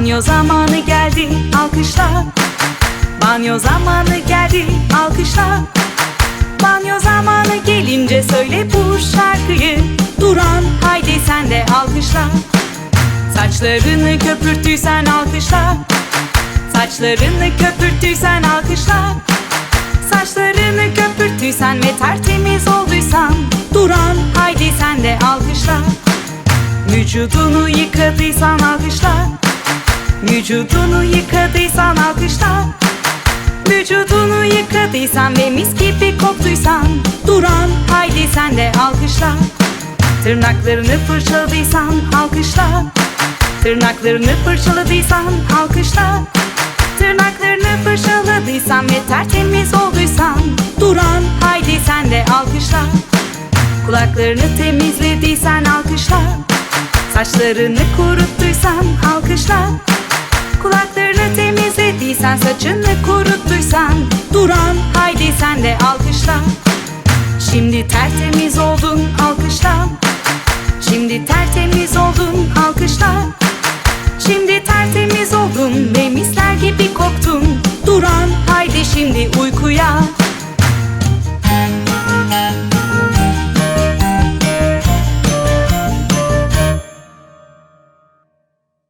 Banyo zamanı geldi alkışla. Banyo zamanı geldi alkışla. Banyo zamanı gelince söyle bu şarkıyı. Duran haydi sen de alkışla. Saçlarını köpürttüysen alkışla. Saçlarını köpürttüysen alkışla. Saçlarını köpürttüysen ve tertemiz olduysan. Duran haydi sen de alkışla. Vücudunu yıkadıysan alkışla Vücudunu yıkadıysan alkışla. Vücudunu yıkadıysan ve mis gibi koktuysan Duran haydi sen de alkışla. Tırnaklarını fırçaladıysan alkışla. Tırnaklarını fırçaladıysan alkışla. Tırnaklarını fırçaladıysan ve tertemiz olduysan Duran haydi sen de alkışla. Kulaklarını temizlediysen alkışla. Saçlarını kuruttuysan alkışla Sözünle kuruttuysan duran Haydi sen de alkışla. Şimdi tertemiz oldun alkışla. Şimdi tertemiz oldun alkışla. Şimdi tertemiz oldun ve misler gibi koktun. Duran haydi şimdi uykuya. Müzik